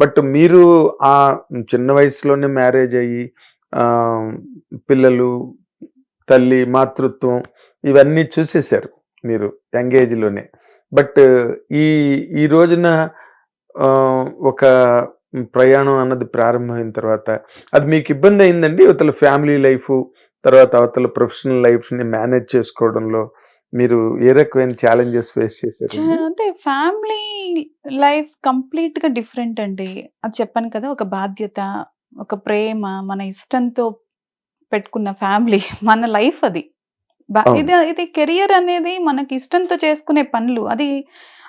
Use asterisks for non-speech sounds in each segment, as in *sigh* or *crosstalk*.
But మీరు ఆ చిన్న వయసులోనే మ్యారేజ్ అయ్యి పిల్లలు తల్లి మాతృత్వం ఇవన్నీ చూసేశారు మీరు యంగ్ ఏజ్లోనే. బట్ ఈ ఈ రోజున ఒక ప్రయాణం అన్నది ప్రారంభమైన తర్వాత అది మీకు ఇబ్బంది అయిందండి? అవతల ఫ్యామిలీ లైఫ్ తర్వాత అవతల ప్రొఫెషనల్ లైఫ్ని మేనేజ్ చేసుకోవడంలో? మీరు ఏ రకమైన ఛాలెంజెస్ ఫేస్ చేశారు? అంటే ఫ్యామిలీ లైఫ్ కంప్లీట్గా డిఫరెంట్ అండి. అది చెప్పాను కదా ఒక బాధ్యత ఒక ప్రేమ మన ఇష్టంతో పెట్టుకున్న ఫ్యామిలీ *laughs* మన లైఫ్ అది. ఇది ఇది కెరియర్ అనేది మనకి ఇష్టంతో చేసుకునే పనులు. అది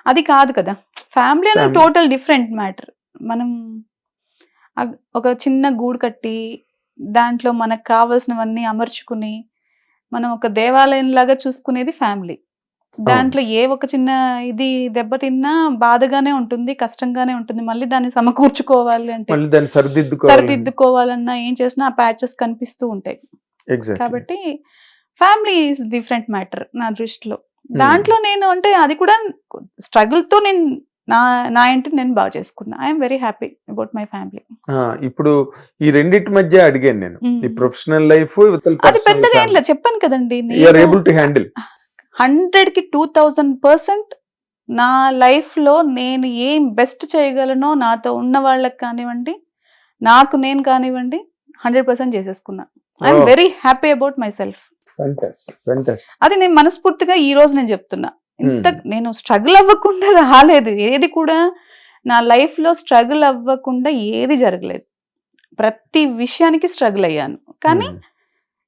అది కాదు కదా. ఫ్యామిలీ అనేది. టోటల్ డిఫరెంట్ మ్యాటర్ మనం ఒక చిన్న గూడు కట్టి దాంట్లో మనకు కావాల్సినవన్నీ అమర్చుకుని మనం ఒక దేవాలయం లాగా చూసుకునేది ఫ్యామిలీ. దాంట్లో ఏ ఒక చిన్న ఇది దెబ్బతిన్నా బాధగానే ఉంటుంది కష్టంగానే ఉంటుంది. మళ్ళీ దాన్ని సమకూర్చుకోవాలి అంటే దాన్ని సరిదిద్దుకోవాలన్నా ఏం చేసినా ఆ ప్యాచెస్ కనిపిస్తూ ఉంటాయి. కాబట్టి ఫ్యామిలీ ఈజ్ డిఫరెంట్ మ్యాటర్ నా దృష్టిలో. దాంట్లో నేను అంటే అది కూడా స్ట్రగుల్తో నేను నా నా ఇంటిని నేను బాగా చేసుకున్నా. I'm very happy about my family ఇప్పుడు ఈ రెండింటి మధ్య అడిగాను నేను. ఈ ప్రొఫెషనల్ లైఫ్ అది పెద్దగా ఏం లేదు చెప్పాను కదండి. ఏబుల్ టు హ్యాండిల్ హండ్రెడ్కి టూ థౌజండ్ పర్సెంట్ నా లైఫ్లో నేను ఏం బెస్ట్ చేయగలనో నాతో ఉన్న వాళ్ళకి కానివ్వండి నాకు నేను కానివ్వండి hundred percent చేసేసుకున్నా. I'm. Very happy about myself అది నేను మనస్ఫూర్తిగా ఈ రోజు నేను చెప్తున్నా. ఇంత నేను స్ట్రగుల్ అవ్వకుండా రాలేదు. ఏది కూడా నా లైఫ్లో స్ట్రగుల్ అవ్వకుండా ఏది జరగలేదు. ప్రతి విషయానికి స్ట్రగుల్ అయ్యాను. కానీ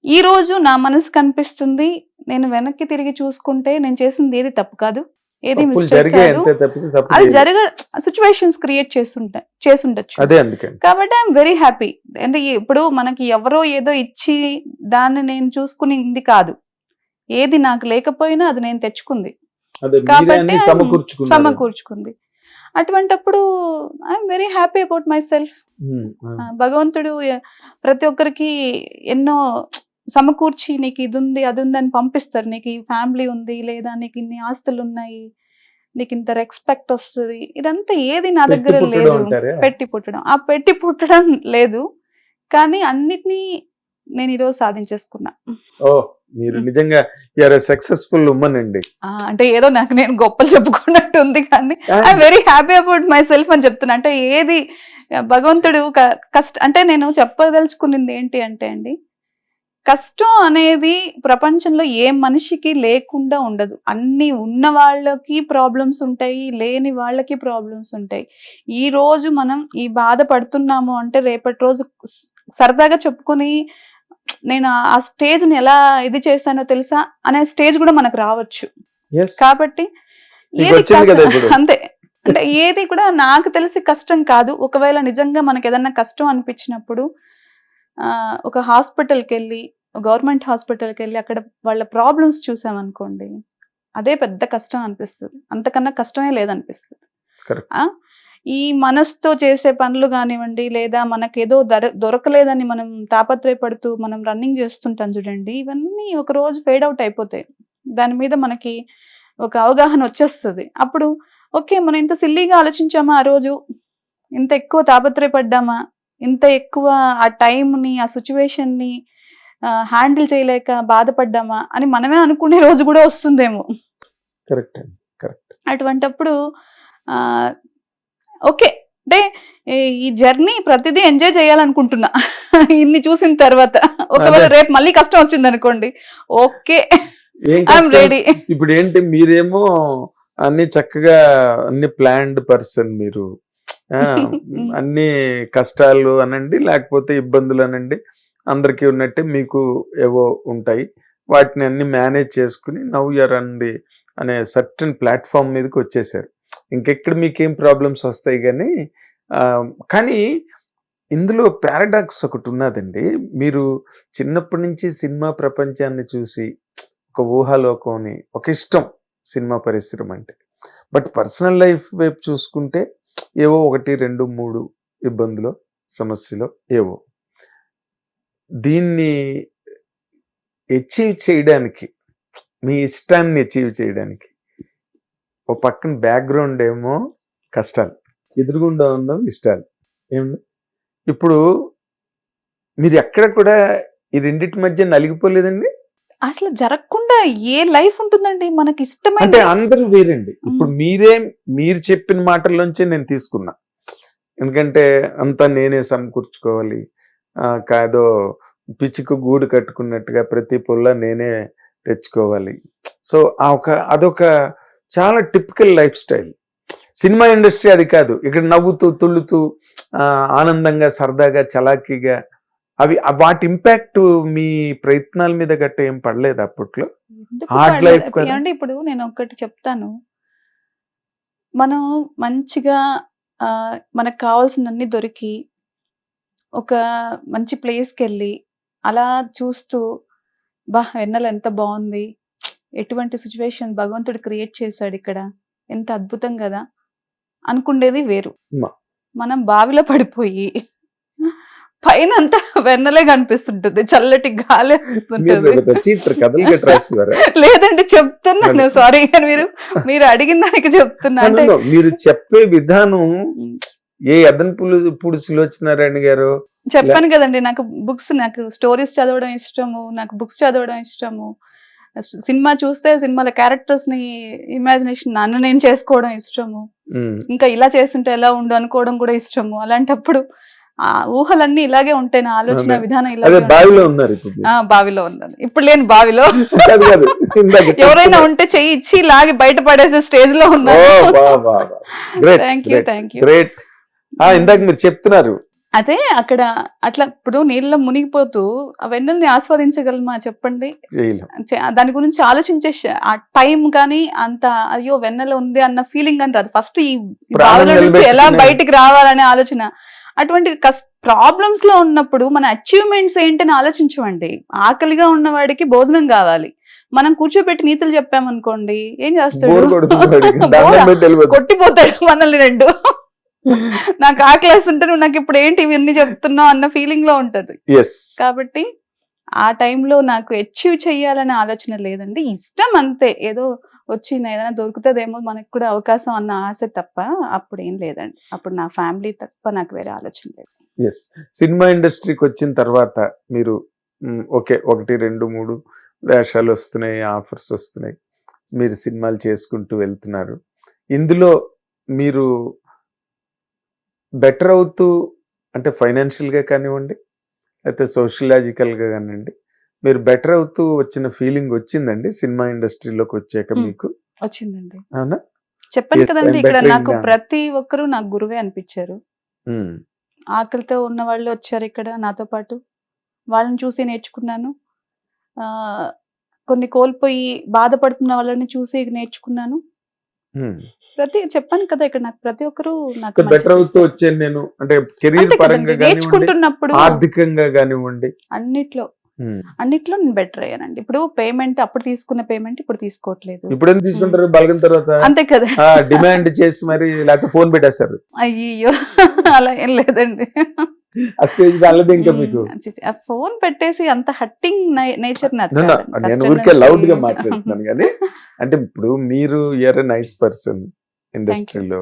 ఈ రోజు నా మనసు కనిపిస్తుంది. నేను వెనక్కి తిరిగి చూసుకుంటే నేను చేసింది ఏది తప్పు కాదు. ఏది మిస్టేక్ కాదు. అది. జరగ సిచ్యువేషన్స్ క్రియేట్ చేస్తుంటా అందుకని. కాబట్టి ఐఎమ్ వెరీ హ్యాపీ. అంటే ఇప్పుడు మనకి ఎవరో ఏదో ఇచ్చి దాన్ని నేను చూసుకునింది కాదు. ఏది నాకు లేకపోయినా అది నేను తెచ్చుకుంది. కాబట్టి సమకూర్చుకుంది. అటువంటప్పుడు I'm very happy about myself. భగవంతుడు ప్రతి ఒక్కరికి ఎన్నో సమకూర్చి నీకు ఇది ఉంది అది ఉంది అని పంపిస్తారు. నీకు ఈ ఫ్యామిలీ ఉంది లేదా నీకు ఇన్ని ఆస్తులు ఉన్నాయి నీకు ఇంత రెస్పెక్ట్ వస్తుంది. ఇదంతా ఏది నా దగ్గర లేదు? పెట్టి పుట్టడం. ఆ పెట్టి పుట్టడం లేదు. కానీ అన్నిటినీ నేను ఈరోజు సాధించేసుకున్నా. ఓ మీరు నిజంగా యూఆర్ సక్సెస్ఫుల్ ఉమ్మన్ అండి. అంటే ఏదో నాకు నేను గొప్పలు చెప్పుకున్నట్టు ఉంది కానీ I very happy about myself అని చెప్తున్నా. అంటే ఏది భగవంతుడు కష్ట అంటే నేను చెప్పదలుచుకున్నది ఏంటి అంటే అండి కష్టం అనేది ప్రపంచంలో ఏ మనిషికి లేకుండా ఉండదు. అన్ని ఉన్న వాళ్ళకి ప్రాబ్లమ్స్ ఉంటాయి లేని వాళ్ళకి ప్రాబ్లమ్స్ ఉంటాయి. ఈ రోజు మనం ఈ బాధ పడుతున్నాము అంటే రేపటి రోజు సరదాగా చెప్పుకొని నేను ఆ స్టేజ్ని ఎలా ఇది చేశానో తెలుసా? అనే స్టేజ్ కూడా మనకు రావచ్చు. కాబట్టి ఏది. అంతే. అంటే ఏది కూడా నాకు తెలిసి కష్టం కాదు. ఒకవేళ నిజంగా మనకి ఏదన్నా కష్టం అనిపించినప్పుడు ఆ, ఒక హాస్పిటల్కి వెళ్ళి గవర్నమెంట్ హాస్పిటల్కి వెళ్ళి అక్కడ వాళ్ళ ప్రాబ్లమ్స్ చూసామనుకోండి అదే పెద్ద కష్టం అనిపిస్తుంది. అంతకన్నా కష్టమే లేదనిపిస్తుంది. ఈ మనసుతో చేసే పనులు కానివ్వండి లేదా మనకేదో దొర దొరకలేదని మనం తాపత్రయపడుతూ మనం రన్నింగ్ చేస్తుంటాం చూడండి ఇవన్నీ ఒక రోజు ఫేడ్ అవుట్ అయిపోతాయి. దాని మీద మనకి ఒక అవగాహన వచ్చేస్తుంది. అప్పుడు ఓకే మనం ఇంత సిల్లీగా ఆలోచించామా ఆ రోజు? ఇంత ఎక్కువ తాపత్రయపడ్డామా? ఇంత ఎక్కువ ఆ టైంని ఆ సిచ్యువేషన్ని హ్యాండిల్ చేయలేక బాధపడ్డామా? అని మనమే అనుకునే రోజు కూడా వస్తుందేమో. కరెక్ట్. అటువంటప్పుడు ఆ, ఓకే. అంటే ఈ- జర్నీ ప్రతిదీ ఎంజాయ్ చేయాలనుకుంటున్నా. ఇన్ని చూసిన తర్వాత. ఒకవేళ. రేపు మళ్ళీ కష్టం వచ్చింది అనుకోండి ఓకే? రెడీ ఇప్పుడు ఏంటి మీరేమో అన్ని చక్కగా అన్ని ప్లాన్డ్ పర్సన్ మీరు. *laughs* అన్ని కష్టాలు అనండి లేకపోతే ఇబ్బందులు అనండి అందరికీ ఉన్నట్టే మీకు ఏవో ఉంటాయి. వాటిని అన్ని మేనేజ్ చేసుకుని నవ్ యర్ అంది అనే సర్టన్ ప్లాట్ఫామ్ మీదకి వచ్చేసారు. ఇంకెక్కడ మీకేం ప్రాబ్లమ్స్ వస్తాయి కానీ కానీ ఇందులో పారాడాక్స్ ఒకటి ఉన్నదండి. మీరు చిన్నప్పటి నుంచి సినిమా ప్రపంచాన్ని చూసి ఒక ఊహాలోకంని ఒక ఇష్టం సినిమా పరిశ్రమ అంటే. బట్ పర్సనల్ లైఫ్ వైపు చూసుకుంటే ఏవో ఒకటి రెండు మూడు ఇబ్బందులు సమస్యలు ఏవో. దీన్ని అచీవ్ చేయడానికి మీ ఇష్టాన్ని అచీవ్ చేయడానికి ఓ పక్కన బ్యాక్గ్రౌండ్ ఏమో కష్టాలు. ఎదురుగుండా ఉన్నవి ఇష్టాలు. ఏమండి? ఇప్పుడు మీరు ఎక్కడ కూడా ఈ రెండింటి మధ్య నలిగిపోలేదండి? అసలు జరగకుండా ఏ లైఫ్ ఉంటుందండి? మనకి అంటే ఇష్టమైన అందరూ వేరండి. ఇప్పుడు మీరే మీరు చెప్పిన మాటల్లోంచే నేను తీసుకున్నా. ఎందుకంటే అంతా నేనే సమకూర్చుకోవాలి. కాదో పిచ్చికి గూడు కట్టుకున్నట్టుగా ప్రతి పుల్ల నేనే తెచ్చుకోవాలి. సో ఆ ఒక అదొక చాలా typical lifestyle cinema industry అది కాదు. ఇక్కడ నవ్వుతూ తుళ్ళుతూ ఆనందంగా సరదాగా చలాకీగా అవి వాటి ఇంపాక్ట్ మీ ప్రయత్నాల మీద గట్ట ఏం పడలేదు అప్పట్లో? కదా. ఏమండి ఇప్పుడు నేను ఒకటి చెప్తాను. మనం మంచిగా ఆ, మనకు కావాల్సినన్ని దొరికి ఒక మంచి ప్లేస్కి వెళ్ళి అలా చూస్తూ బా వెన్నెల ఎంత బాగుంది ఎటువంటి సిచ్యువేషన్ భగవంతుడు క్రియేట్ చేశాడు ఇక్కడ? ఎంత అద్భుతం కదా? అనుకుండేది వేరు. మనం బావిలో పడిపోయి పైన అంతా వెన్నెలే కనిపిస్తుంటుంది చల్లటి గాలి లేదండి చెప్తున్నాను సారీ మీరు మీరు అడిగిన దానికి చెప్తున్నా. అంటే No, no, no. మీరు చెప్పే విధానం ఏ అదన పులు పుడుసులు వచ్చినారాయణ గారు? చెప్పాను కదండి నాకు బుక్స్ నాకు స్టోరీస్ చదవడం ఇష్టము నాకు బుక్స్ చదవడం ఇష్టము. సినిమా చూస్తే సినిమాల క్యారెక్టర్స్ని ఇమాజినేషన్ నన్ను నేను చేసుకోవడం ఇష్టము. ఇంకా ఇలా చేస్తుంటే ఎలా ఉండు అనుకోవడం కూడా ఇష్టము. అలాంటప్పుడు ఆ ఊహలన్నీ ఇలాగే ఉంటాయి నా ఆలోచన. విధానం ఇలాగే బావిలో. ఉన్నారు బావిలో ఉన్నాను. ఇప్పుడు లేని బావిలో. *laughs* ఎవరైనా ఉంటే చెయ్యి ఇచ్చి లాగి బయట పడేసే స్టేజ్లో. Great, thank you thank you ఇందాక మీరు చెప్తున్నారు అదే అక్కడ అట్లా ఇప్పుడు నీళ్ళలో మునిగిపోతూ ఆ వెన్నెల్ని ఆస్వాదించగలమా చెప్పండి? దాని గురించి ఆలోచించే ఆ టైం కానీ అంత అయ్యో వెన్నెల ఉంది అన్న ఫీలింగ్ అని రాదు. ఫస్ట్ ఈ బావిలో నుంచి ఎలా బయటికి రావాలనే ఆలోచన. అటువంటి ప్రాబ్లమ్స్లో ఉన్నప్పుడు మన అచీవ్మెంట్స్ ఏంటని ఆలోచించమండి. ఆకలిగా ఉన్నవాడికి భోజనం కావాలి. మనం కూర్చోబెట్టి నీతులు చెప్పామనుకోండి ఏం చేస్తాడు. కొట్టిపోతాడు మనల్ని రెండు. నాకు ఆకలేస్తుంటే నువ్వు నాకు ఇప్పుడు ఏంటి ఇవన్నీ చెప్తున్నావు అన్న ఫీలింగ్లో ఉంటది. కాబట్టి ఆ టైంలో నాకు అచీవ్ చెయ్యాలనే ఆలోచన లేదండి. ఇష్టం అంతే. ఏదో వచ్చి నా ఏదైనా దొరుకుతుందేమో మనకు కూడా అవకాశం అన్న ఆశ తప్ప అప్పుడు ఏం లేదండి. అప్పుడు నా ఫ్యామిలీ తప్ప నాకు వేరే ఆలోచన లేదు. ఎస్ సినిమా ఇండస్ట్రీకి వచ్చిన తర్వాత మీరు ఓకే ఒకటి రెండు మూడు వేషాలు వస్తున్నాయి ఆఫర్స్ వస్తున్నాయి. మీరు సినిమాలు చేసుకుంటూ వెళ్తున్నారు. ఇందులో మీరు బెటర్ అవుతూ అంటే ఫైనాన్షియల్గా కానివ్వండి లేకపోతే సోషలాజికల్గా కానివ్వండి మీరు బెటర్ అవుతూ వచ్చిన ఫీలింగ్ వచ్చిందండి సినిమా ఇండస్ట్రీలోకి వచ్చాక. మీకు? వచ్చిందండి. అవునా? చెప్పాను Yes, కదండి ఇక్కడ నాకు. ప్రతి ఒక్కరూ నాకు గురువే అనిపించారు. ఆకలితో ఉన్న వాళ్ళు వచ్చారు ఇక్కడ నాతో పాటు. వాళ్ళని చూసి నేర్చుకున్నాను. ఆ, కొన్ని కోల్పోయి బాధపడుతున్న వాళ్ళని చూసి నేర్చుకున్నాను. ప్రతి చెప్పాను కదా ఇక్కడ నాకు ప్రతి ఒక్కరు నాకు బెటర్ అవుతూ. వచ్చాను నేను అంటే కెరీర్ పరంగా నేర్చుకుంటున్నప్పుడు ఆర్థికంగా కానివ్వండి. అన్నిట్లో. అన్నిట్లో నేను బెటర్ అయ్యానండి. ఇప్పుడు పేమెంట్ అప్పుడు తీసుకున్న పేమెంట్ ఇప్పుడు తీసుకోవట్లేదు. ఇప్పుడు ఎందుకు తీసుకుంటారు? బలగం తర్వాత? అంతే కదా. డిమాండ్ చేసి మరి లేకపోతే ఫోన్ పెట్టేస్తారు. అయ్యో అలా ఏం లేదండి. ఆ స్టేజ్ రాలేదు ఇంకా మీకు. ఉమ్, చి- చి, ఆ ఫోన్ పెట్టేసి అంత హట్టింగ్ నేచర్. నేను ఊరికే లౌడ్గా మాట్లాడుతున్నాను కానీ అంటే ఇప్పుడు మీరు ఎర్ నైస్ పర్సన్ ఇండస్ట్రీలో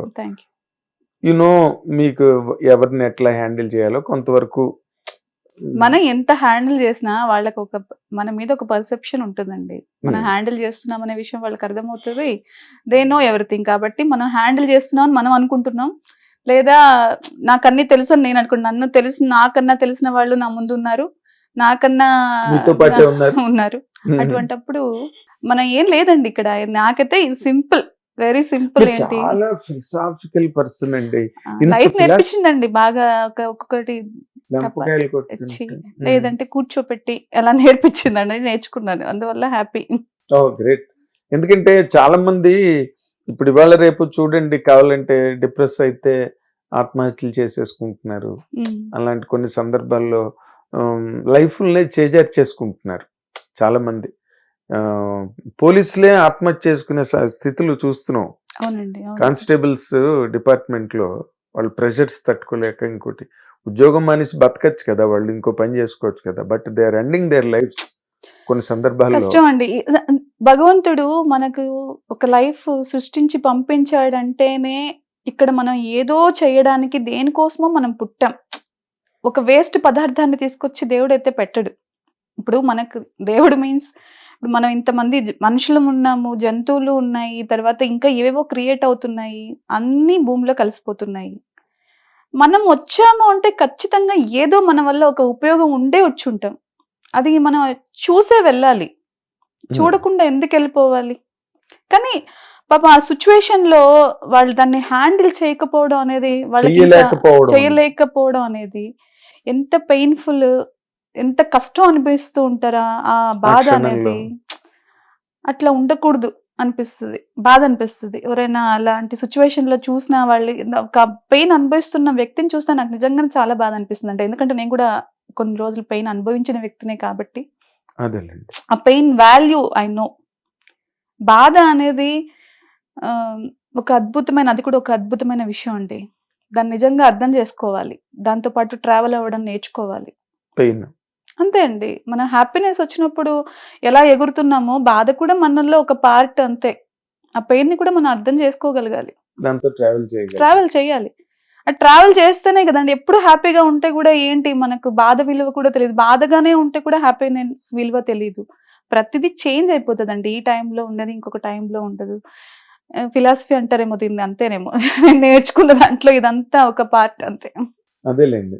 యూ నో మీకు ఎవరిని ఎట్లా హ్యాండిల్ చేయాలో కొంతవరకు మనం ఎంత హ్యాండిల్ చేసినా వాళ్ళకి ఒక మన మీద ఒక పర్సెప్షన్ ఉంటుందండి. మనం Hmm. హ్యాండిల్ చేస్తున్నాం అనే విషయం వాళ్ళకి అర్థమవుతుంది. దే నో ఎవ్రీథింగ్ కాబట్టి మనం హ్యాండిల్ చేస్తున్నాం అని మనం అనుకుంటున్నాం. లేదా నాకు అన్ని తెలుసు అని నేను అనుకుంటున్నాను నన్ను తెలిసిన నాకన్నా తెలిసిన వాళ్ళు నా ముందు ఉన్నారు. నాకన్నా ఉన్నారు. ఉన్నారు. అటువంటప్పుడు మనం ఏం లేదండి ఇక్కడ. నాకైతే సింపుల్. వెరీ సింపుల్ ఏంటి? చాలా ఫిలసాఫికల్ పర్సన్ అండి. లైఫ్ నేర్పించిందండి. బాగా ఒక ఒక్కొక్కటి లేదంటే కూర్చోపెట్టి ఎలా నేర్పించిందండి నేర్చుకున్నాను. అందువల్ల హ్యాపీ ఓ గ్రేట్. ఎందుకంటే చాలా మంది ఇప్పుడు ఇవాళ రేపు చూడండి కావాలంటే డిప్రెస్ అయితే ఆత్మహత్యలు చేసేసుకుంటున్నారు. అలాంటి కొన్ని సందర్భాల్లో లైఫ్నే చేజార్ చేసుకుంటున్నారు చాలా మంది పోలీసులే ఆత్మహత్య చేసుకునే స్థితులు చూస్తున్నాం. కానిస్టేబుల్స్ డిపార్ట్మెంట్లో వాళ్ళు ప్రెషర్స్ తట్టుకోలేక ఇంకోటి ఉద్యోగం మానేసి బతకచ్చు కదా వాళ్ళు ఇంకో పని చేసుకోవచ్చు కదా but they are ending their life కొన్ని సందర్భాల్లో. కష్టం అండి. భగవంతుడు మనకు ఒక లైఫ్ సృష్టించి పంపించాడంటేనే ఇక్కడ మనం ఏదో చేయడానికి దేనికోసమో మనం పుట్టాం. ఒక వేస్ట్ పదార్థాన్ని తీసుకొచ్చి దేవుడు అయితే పెట్టడు. ఇప్పుడు మనకు దేవుడు మీన్స్ ఇప్పుడు మనం ఇంతమంది మనుషులు ఉన్నాము జంతువులు ఉన్నాయి తర్వాత ఇంకా ఏవేవో క్రియేట్ అవుతున్నాయి అన్నీ భూమిలో కలిసిపోతున్నాయి. మనం వచ్చాము అంటే ఖచ్చితంగా ఏదో మన వల్ల ఒక ఉపయోగం ఉండే వచ్చి ఉంటాం అది మనం చూసే వెళ్ళాలి. చూడకుండా ఎందుకు వెళ్ళిపోవాలి? కానీ పాప ఆ సిచ్యువేషన్లో వాళ్ళు దాన్ని హ్యాండిల్ చేయకపోవడం అనేది చెయ్యలేకపోవడం. చేయలేకపోవడం అనేది ఎంత పెయిన్ఫుల్ ఎంత కష్టం అనిపిస్తూ ఉంటారా? ఆ బాధ. అనేది అట్లా ఉండకూడదు అనిపిస్తుంది. బాధ అనిపిస్తుంది. ఎవరైనా అలాంటి సిచ్యువేషన్లో చూసిన వాళ్ళు ఒక పెయిన్ అనుభవిస్తున్న వ్యక్తిని చూస్తే నాకు నిజంగానే చాలా బాధ అనిపిస్తుంది అంటే ఎందుకంటే నేను కూడా కొన్ని రోజులు పెయిన్ అనుభవించిన వ్యక్తినే కాబట్టి. ఆ పెయిన్ వాల్యూ ఐ నో బాధ అనేది ఒక అద్భుతమైన అది కూడా ఒక అద్భుతమైన విషయం అండి. దాన్ని నిజంగా అర్థం చేసుకోవాలి. దాంతో పాటు ట్రావెల్ అవ్వడం నేర్చుకోవాలి. పెయిన్ అంతే అండి. మన హ్యాపీనెస్ వచ్చినప్పుడు ఎలా ఎగురుతున్నామో బాధ కూడా మనలో ఒక పార్ట్ అంతే. ఆ పెయిన్ని కూడా మనం అర్థం చేసుకోగలగాలి. దాంతో ట్రావెల్ చేయగలరు ట్రావెల్ చేయాలి. ఆ ట్రావెల్ చేస్తేనే కదండి ఎప్పుడు హ్యాపీగా ఉంటే కూడా ఏంటి మనకు బాధ విలువ కూడా తెలియదు. బాధగానే ఉంటే కూడా హ్యాపీనెస్ విలువ తెలియదు ప్రతిదీ చేంజ్ అయిపోతుందండి. ఈ టైంలో ఉండదు ఇంకొక టైంలో ఉండదు. ఫిలాసఫీ అంటారేమో దీన్ని అంతేనేమో. నేను *laughs* నేర్చుకున్న దాంట్లో ఇదంతా ఒక పార్ట్ అంతే. అదేలేండి.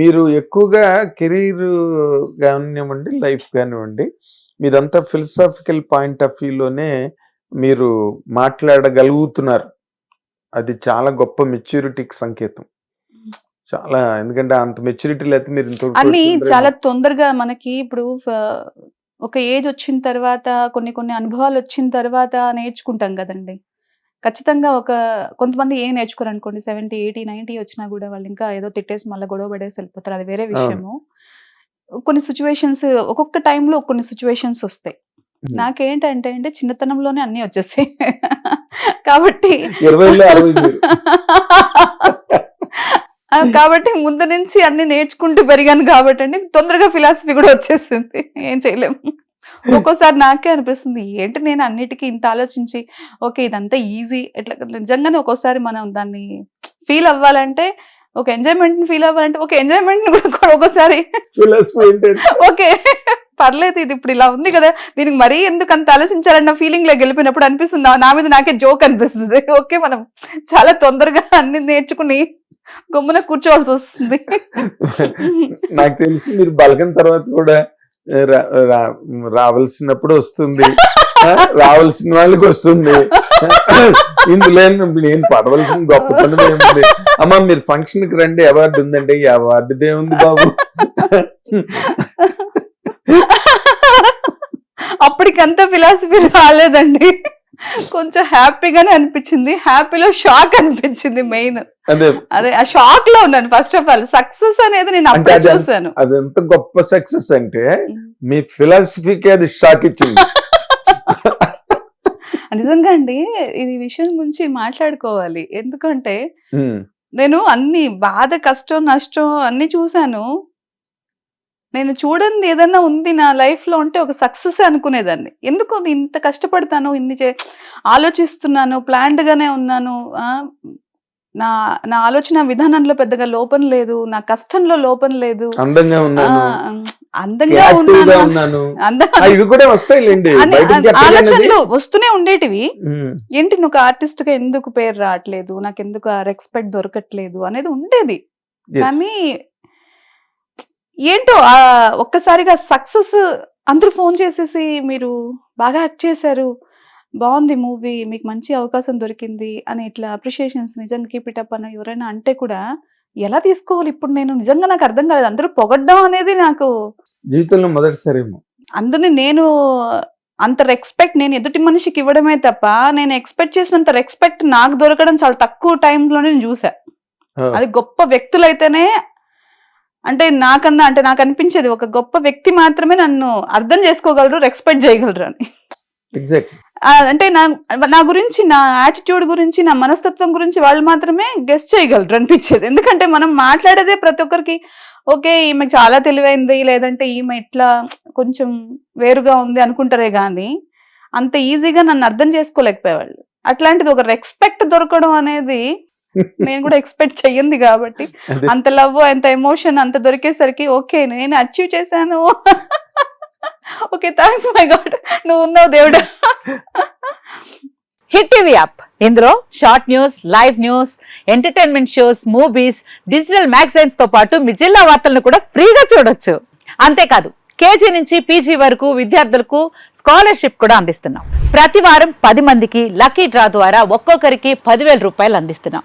మీరు ఎక్కువగా కెరీర్ కానివ్వండి లైఫ్ కానివ్వండి. మీదంతా ఫిలసాఫికల్ పాయింట్ ఆఫ్ వ్యూలోనే మీరు మాట్లాడగలుగుతున్నారు. అది చాలా గొప్ప మెచ్యూరిటీకి సంకేతం. చాలా ఎందుకంటే అంత మెచ్యూరిటీ లేకపోతే మీరు అన్ని. చాలా తొందరగా మనకి ఇప్పుడు ఒక ఏజ్ వచ్చిన తర్వాత కొన్ని కొన్ని అనుభవాలు వచ్చిన తర్వాత నేర్చుకుంటాం కదండి. ఖచ్చితంగా ఒక కొంతమంది ఏం నేర్చుకోరు అనుకోండి సెవెంటీ ఎయిటీ నైన్టీ వచ్చినా కూడా వాళ్ళు ఇంకా ఏదో తిట్టేసి మళ్ళీ గొడవ పడేసి వెళ్ళిపోతారు. అది వేరే విషయము. కొన్ని సిచ్యువేషన్స్ ఒక్కొక్క టైంలో కొన్ని సిచ్యువేషన్స్ వస్తాయి. నాకేంటంటే అంటే చిన్నతనంలోనే అన్నీ వచ్చేసాయి *laughs* కాబట్టి *laughs* కాబట్టి ముందు నుంచి అన్ని నేర్చుకుంటూ పెరిగాను కాబట్టి అండి తొందరగా ఫిలాసఫీ కూడా వచ్చేసింది. ఏం చేయలేము. ఒక్కోసారి నాకే అనిపిస్తుంది ఏంటి నేను అన్నిటికీ ఇంత ఆలోచించి ఓకే ఇదంతా ఈజీ ఎట్లా నిజంగానే ఒక్కోసారి మనం దాన్ని ఫీల్ అవ్వాలంటే ఒక ఎంజాయ్మెంట్ ఫీల్ అవ్వాలంటే ఒక ఎంజాయ్మెంట్ కూడా ఒక్కోసారి ఓకే పర్లేదు ఇది ఇప్పుడు ఇలా ఉంది కదా దీనికి మరీ ఎందుకు అంత ఆలోచించాలన్న ఫీలింగ్లో గెలిపినప్పుడు అనిపిస్తుంది? నా- మీద నాకే జోక్ అనిపిస్తుంది. ఓకే మనం చాలా తొందరగా అన్ని నేర్చుకుని గమ్మున కూర్చోవాల్సి వస్తుంది. నాకు తెలిసి మీరు బలకం తర్వాత కూడా రావాల్సినప్పుడు వస్తుంది. రావాల్సిన వాళ్ళకి వస్తుంది. ఇందులో నేను పడవలసిన గొప్ప పనులు ఏముంది? అమ్మ మీరు ఫంక్షన్కి రండి అవార్డు ఉందంటే ఈ అవార్డు ఉంది బాబు. అప్పటికంత ఫిలాసఫీ రాలేదండి. కొంచెం హ్యాపీగానే అనిపించింది. హ్యాపీలో షాక్ అనిపించింది మెయిన్. అదే. అదే ఆ షాక్లో ఉన్నాను ఫస్ట్ ఆఫ్ ఆల్. సక్సెస్ అనేది నేను అప్పుడే చూసాను అది ఎంత గొప్ప సక్సెస్ అంటే మీ ఫిలాసఫీకి అది షాక్ ఇచ్చింది. *laughs* నిజంగా అండి ఇది విషయం గురించి మాట్లాడుకోవాలి. ఎందుకంటే నేను అన్ని బాధ కష్టం నష్టం అన్ని చూశాను. నేను చూడండి ఏదన్నా ఉంది నా లైఫ్లో ఉంటే ఒక సక్సెస్ అనుకునేదాన్ని. ఎందుకు ఇంత కష్టపడతాను? ఇన్ని చే ఆలోచిస్తున్నాను ప్లాన్డ్ గానే ఉన్నాను నా నా ఆలోచన విధానంలో పెద్దగా లోపం లేదు నా కష్టంలో లోపం లేదు. అందంగా ఉన్నాను. అందంగా ఉన్నాను. ఇవి కూడా వస్తాయిలేండి. ఆలోచనలు వస్తూనే ఉండేటివి. ఏంటి నువ్వు ఆర్టిస్ట్గా ఎందుకు పేరు రావట్లేదు? నాకు ఎందుకు రెస్పెక్ట్ దొరకట్లేదు? అనేది ఉండేది. కానీ ఏంటో ఒక్కసారిగా సక్సెస్ అందరూ ఫోన్ చేసేసి మీరు బాగా యాక్ట్ చేశారు. బాగుంది మూవీ మీకు మంచి అవకాశం దొరికింది అని ఇట్లా అప్రిషియేషన్స్ నిజంగా కీప్ ఇట్ అప్ అని ఎవరైనా అంటే కూడా ఎలా తీసుకోవాలి? ఇప్పుడు నేను నిజంగా నాకు అర్థం కాలేదు. అందరూ పొగడ్డం అనేది నాకు జీవితంలో మొదటిసారేమో అందుని నేను అంత రెస్పెక్ట్ నేను ఎదుటి మనిషికి ఇవ్వడమే తప్ప నేను ఎక్స్పెక్ట్ చేసినంత రెస్పెక్ట్ నాకు దొరకడం చాలా తక్కువ టైంలోనే నేను చూసా. అది గొప్ప వ్యక్తులైతేనే అంటే నాకన్నా అంటే నాకు అనిపించేది ఒక గొప్ప వ్యక్తి మాత్రమే నన్ను అర్థం చేసుకోగలరు రెస్పెక్ట్ చేయగలరు అని. అంటే నా నా గురించి నా యాటిట్యూడ్ గురించి నా మనస్తత్వం గురించి వాళ్ళు మాత్రమే గెస్ట్ చేయగలరు అనిపించేది. ఎందుకంటే మనం మాట్లాడేదే ప్రతి ఒక్కరికి ఓకే ఈమె చాలా తెలివైంది లేదంటే ఈమె ఇట్లా కొంచెం వేరుగా ఉంది అనుకుంటారే గాని అంత ఈజీగా నన్ను అర్థం చేసుకోలేకపోయేవాళ్ళు. అట్లాంటిది ఒక రెస్పెక్ట్ దొరకడం అనేది నేను కూడా ఎక్స్పెక్ట్ చెయ్యింది కాబట్టి. అంత లవ్ అంత ఎమోషన్ అంత దొరికేసరికి ఓకే నేను అచీవ్ చేశాను. ఓకే థ్యాంక్స్ మై గాడ్ నువ్వు ఉన్నావు దేవుడా. హిట్ టీవీ యాప్ ఇందులో short news live news entertainment shows movies digital మ్యాగజైన్స్తో పాటు మీ జిల్లా వార్తలను కూడా ఫ్రీగా చూడొచ్చు. అంతేకాదు కేజీ నుంచి పీజీ వరకు విద్యార్థులకు స్కాలర్షిప్ కూడా అందిస్తున్నాం. ప్రతి వారం పది మందికి లక్కీ డ్రా ద్వారా ఒక్కొక్కరికి పదివేల రూపాయలు అందిస్తున్నాం.